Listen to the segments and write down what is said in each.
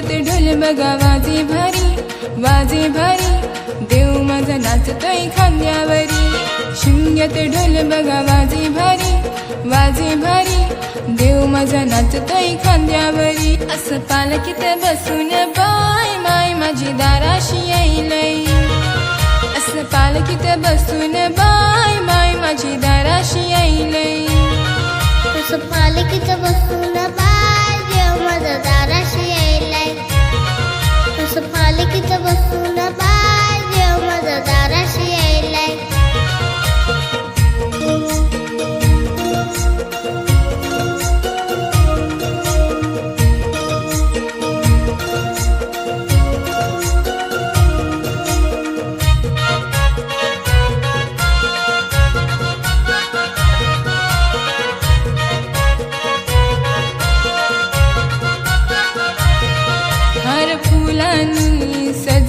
बघा वाजे भारी वाजे भारी. देव माझा नाचतोय खांद्यावरी. शिंग्यात ढोल बघा वाजे भारी वाजे भारी. देव माझा नाचतोय खांद्यावरी. असं पालकीत बसून बाय माय माझी दाराशी येईलय असं पालकीत बसून बाय माय माझी दाराशी येईलय असं पालकीत बसून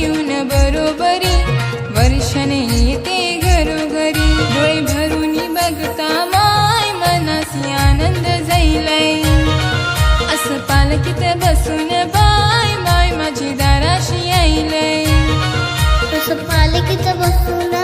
येऊन बरोबरी. वर्षाने येते घरोघरी. डोळे भरून बघता माय मनासी आनंद जाईलाय असं पालकीत बसून बाय माय माझी दाराशी यायलय. असं पालखीचं बसून